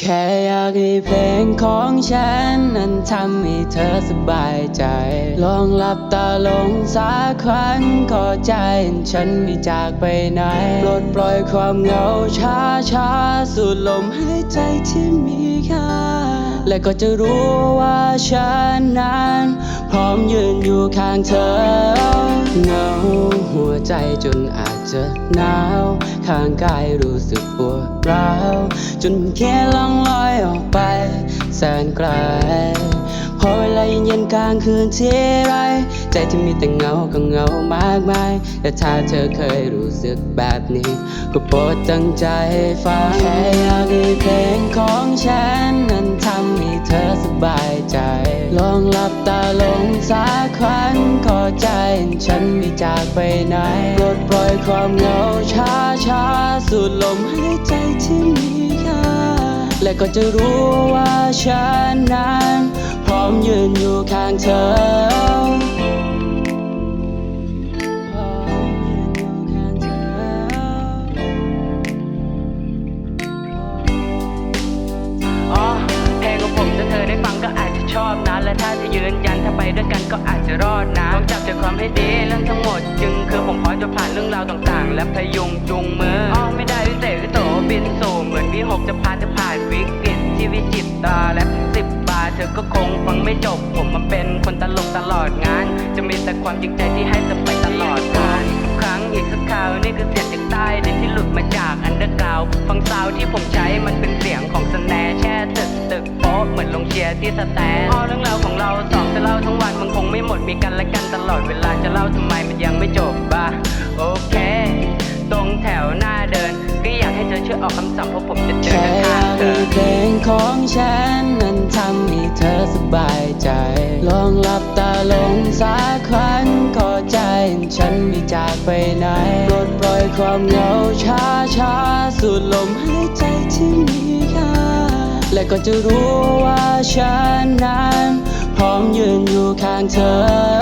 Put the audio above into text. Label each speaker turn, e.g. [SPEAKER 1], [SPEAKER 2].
[SPEAKER 1] แค่อยากให้เพลงของฉัน นั้นทำให้เธอสบายใจ ลองหลับตาลงสักครั้งก็ใจฉันไม่จากไปไหน ปลดปล่อยความเหงาช้าช้าสูดลมหายใจที่มีค่าและก็จะรู้ว่าฉันนั้น ข้างเธอเหงาหัวใจจนอาจจะหนาว ข้างกายรู้สึกปวดร้าว จนแค่ล่องลอยออกไป แสนไกลพอเวลาเย็นๆกลางคืนที่ไร ใจที่มีแต่เงาก็เงามากมาย แต่ถ้าเธอเคยรู้สึกแบบนี้ ก็โปรดตั้งใจฟังแค่อยากให้เพลงของฉัน นั้นทำให้เธอสบายใจ ลองหลับตาลง ใจฉันไม่จากไปไหนปลดปล่อยความเหงาช้าช้าสูดลมหายใจที่มีค่าและก็จะรู้ว่าฉันนั้น พร้อมยืนอยู่ข้างเธอ
[SPEAKER 2] ด้วยกันก็อาจจะรอดนะต้องจับใจความให้ดีเรื่องทั้งหมด จึงคือผมขอจะผ่านเรื่องราวต่างๆ และพยุงจุงมืออ๋อไม่ได้วิเศษวิโสบินสู่เหมือนพี่หกจะพาเธอผ่านวิกฤตที่วิจิตตาและสิบบาทเธอก็คงฟังไม่จบ ผมมันเป็นคนตลกตลอดงาน จะมีแต่ความจริงใจที่ให้เธอไปตลอดกาลทุกครั้งอีกสักคราวนี่คือเสียงจากใต้ดินที่หลุดมาจากอันเดอร์กราว ยร์ที่สแตนอ๋อเรื่องราวของเราสองจะเล่าทั้งวันมันคงไม่หมดมีกันและกันตลอดเวลาจะเล่าทำไมมันยังไม่จบบ้าโอเค ตรงแถวหน้าเดิน ก็อยากให้เธอช่วยออกคำสั่งเพราะผมจะเดิ
[SPEAKER 1] แค่
[SPEAKER 2] น
[SPEAKER 1] อยา
[SPEAKER 2] ข้าง
[SPEAKER 1] ก
[SPEAKER 2] ๆเธ
[SPEAKER 1] ให้
[SPEAKER 2] อ
[SPEAKER 1] เพลงของฉันนั้นทำให้เธอสบายใจ ลองหลับตาลงสักครั้งก็ใจฉันไม่จากไปไหนปลดปล่อยความเหงาช้าช้าๆสูดลมหายใจที่มีค่า และก็จะรู้ว่าฉันนั้น พร้อมยืนอยู่ข้างเธอ